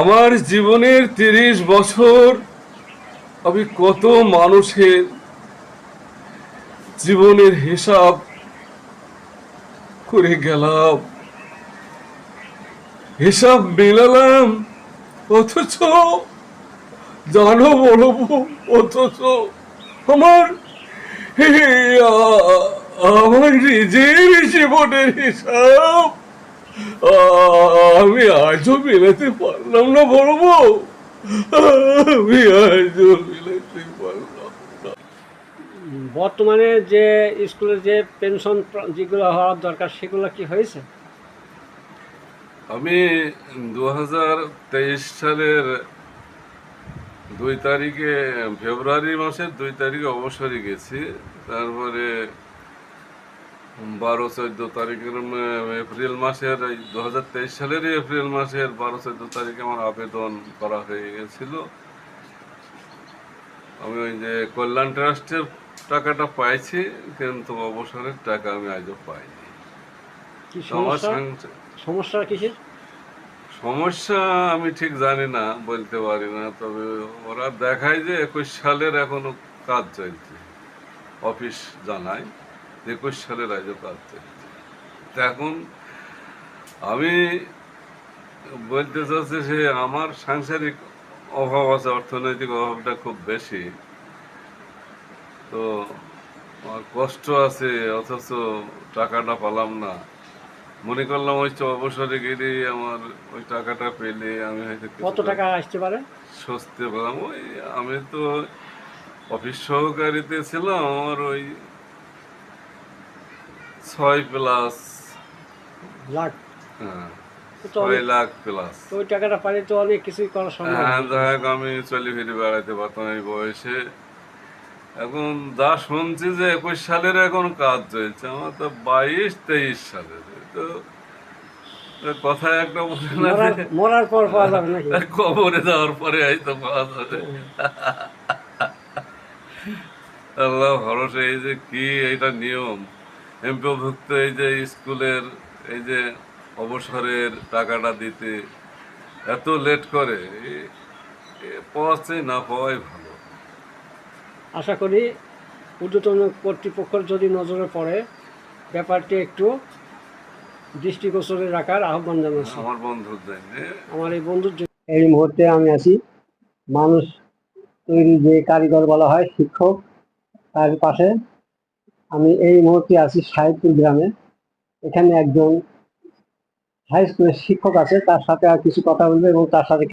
আমার জীবনের তিরিশ বছর, আমি কত মানুষের জীবনের হিসাব করে গেলাম। হিসাব মেলালাম, অথচ জানো বলব, অথচ আমার আমার নিজের জীবনের হিসাব আমি আজও মেলাতে পারলাম পারলাম না বর্তমানে যে স্কুলের যে পেনশন যেগুলো হওয়ার দরকার সেগুলো কি হয়েছে? আমি দু হাজার তেইশ সালের দুই তারিখে ফেব্রুয়ারি মাসের দুই তারিখে অবসরে গেছি। তারপরে বারো চোদ্দ তারিখের এপ্রিল মাসের এই দু হাজার তেইশ সালের এপ্রিল মাসের বারো চোদ্দ তারিখে আমার আবেদন করা হয়ে গেছিল। আমি ওই যে কল্যাণ ট্রাস্টের টাকাটা পাইছি কিন্তু অবসরের টাকা আমি আজও পাইনি। সমস্যা? সমস্যা কিসের? সমস্যা আমি ঠিক জানি না বলতে পারি না তবে ওরা দেখায় যে একুশ সালের এখনও কাজ চলছে অফিস জানায়। একুশ কাজ চলছে এখন আমি বলতে চাচ্ছি যে আমার সাংসারিক অভাব আছে অর্থনৈতিক অভাবটা খুব বেশি। তো আমার কষ্ট আছে অথচ টাকাটা পালাম না। মনে করলাম ওই অবসরে গেলে আমার ওই টাকাটা পেলে আমি হয়তো কত টাকা আসতে পারে? স্বস্তি পেলাম। ওই আমি তো অফিস সহকারীতে ছিলাম আমার ওই ছয় প্লাস লাখ। হ্যাঁ ছয় লাখ প্লাস। ওই টাকাটা পাইলে তো অনেক কিছুই করা সম্ভব। হ্যাঁ যাই আমি চলে ফিরে বেড়াতে পারতাম এই বয়সে। এখন যা শুনছি যে একুশ সালের এখন কাজ চলছে আমার তো বাইশ তেইশ সালের। তো কথায় একটা বলে না মরার যে, মরার পর পাওয়া যাবে নাকি? কবরে যাওয়ার পরে হয়তো পাওয়া যাবে। আল্লাহ ভরসা এই যে কি এটা নিয়ম। এমপিভুক্ত এই যে স্কুলের এই যে অবসরের টাকাটা দিতে এত লেট করে পাওয়াচ্ছে না পাওয়াই ভালো। আশা করি ঊর্ধ্বতন কর্তৃপক্ষের যদি নজরে পড়ে ব্যাপারটি একটু দৃষ্টিগোচরে রাখার আহ্বান জানাচ্ছি। আমার বন্ধুর আমার এই বন্ধুর এই মুহূর্তে আমি আছি মানুষ তৈরি যে কারিগর বলা হয় শিক্ষক তার পাশে আমি এই মুহূর্তে আছি সাহেবপুর গ্রামে। এখানে একজন হাই স্কুলের শিক্ষক আছে, তার সাথে আর কিছু কথা বলব এবং তার সাথে